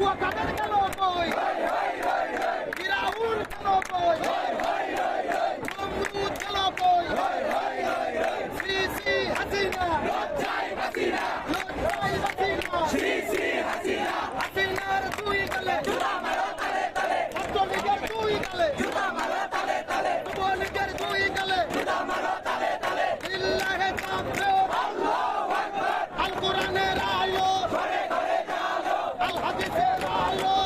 我靠，那个干嘛？জালো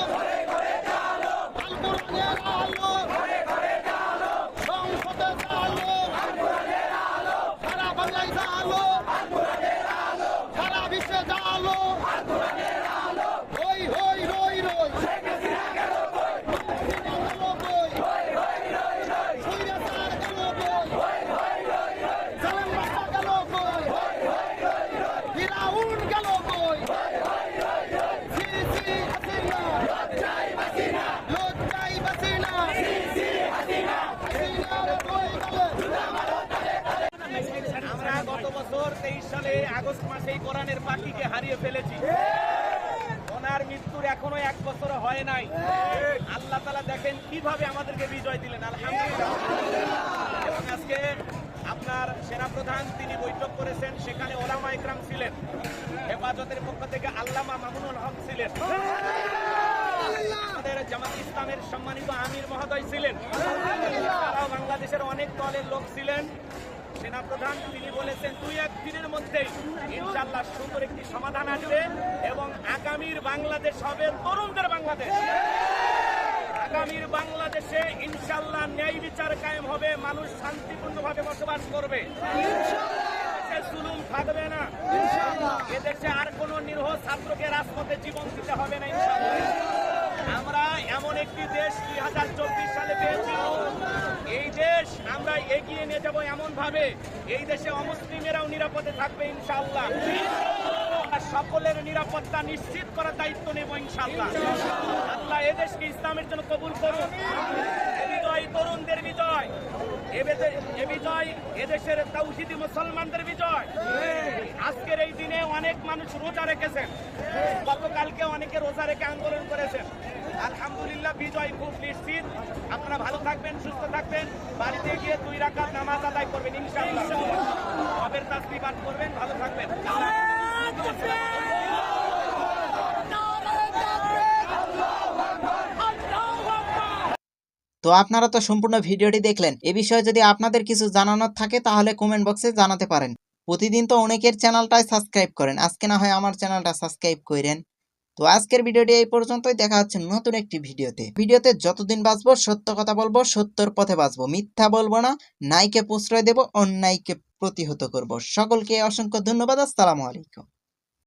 বছর তেইশ সালে আগস্ট মাসে এই কোরআনের পাখিকে হারিয়ে ফেলেছি। ওনার মৃত্যুর এখনও এক বছর হয় নাই। আল্লাহ তালা দেখেন কীভাবে আমাদেরকে বিজয় দিলেন। আলহামদুলিল্লাহ। এবং আজকে আপনার সেনাপ্রধান তিনি বৈঠক করেছেন, সেখানে ওলামা ইকরাম ছিলেন। হেফাজতের পক্ষ থেকে আল্লামা মামুনুল হক ছিলেন। আমাদের জামাত ইসলামের সম্মানিত আমির মহোদয় ছিলেন। বাংলাদেশের অনেক দলের লোক ছিলেন। সেনাপ্রধান তিনি বলেছেন দুই এক দিনের মধ্যেই ইনশাল্লাহ সুন্দর একটি সমাধান আসবে এবং আগামীর বাংলাদেশ হবে তরুণদের বাংলাদেশ। আগামীর বাংলাদেশে ইনশাল্লাহ ন্যায় বিচার কায়েম হবে মানুষ শান্তিপূর্ণভাবে বসবাস করবে। জুলুম থাকবে না। এদেশে আর কোনো নিরহ ছাত্রকে রাজপথে জীবন দিতে হবে না আমরা এমন একটি দেশ দুই হাজার চব্বিশ সালে পেয়েছি। এই দেশ আমরা এগিয়ে নিয়ে যাব এমন ভাবে এই দেশে অমুসলিমেরাও নিরাপদে থাকবে ইনশাল্লাহ সকলের নিরাপত্তা নিশ্চিত করার দায়িত্ব নেব ইনশাল্লাহ আল্লাহ এদেশকে ইসলামের জন্য কবুল করুন বিজয় তরুণদের বিজয়। এ বিজয় এদেশের তৌহিদি মুসলমানদের বিজয়। আজকের এই দিনে অনেক মানুষ রোজা রেখেছেন। গতকালকে অনেকে রোজা রেখে আন্দোলন করেছেন। আলহামদুলিল্লাহ বিজয় খুব নিশ্চিত। থাকবেন, সুস্থ থাকবেন। বাড়িতে গিয়ে দুই রাকাত নামাজ আদায় করবেন, ইনশাআল্লাহ। কবের তাসবি পাঠ করবেন, ভালো থাকবেন। তো আপনারা তো সম্পূর্ণ ভিডিওটি দেখলেন, এ বিষয়ে যদি আপনাদের কিছু জানানোর থাকে, তাহলে কমেন্ট বক্সে জানাতে পারেন। প্রতিদিন তো অনেকের চ্যানেলটাই সাবস্ক্রাইব করেন, আজকে না হয় আমার চ্যানেলটা সাবস্ক্রাইব করেন তো আজকের ভিডিওটি এই পর্যন্তই। দেখা হচ্ছে নতুন একটি ভিডিওতে। ভিডিওতে যতদিন বাঁচবো, সত্য কথা বলব, সত্যর পথে বাঁচবো। মিথ্যা বলব না নাইকে প্রশ্রয় দেব, অন্যায়কে প্রতিহত করব। সকলকে অসংখ্য ধন্যবাদ। আসসালামু আলাইকুম।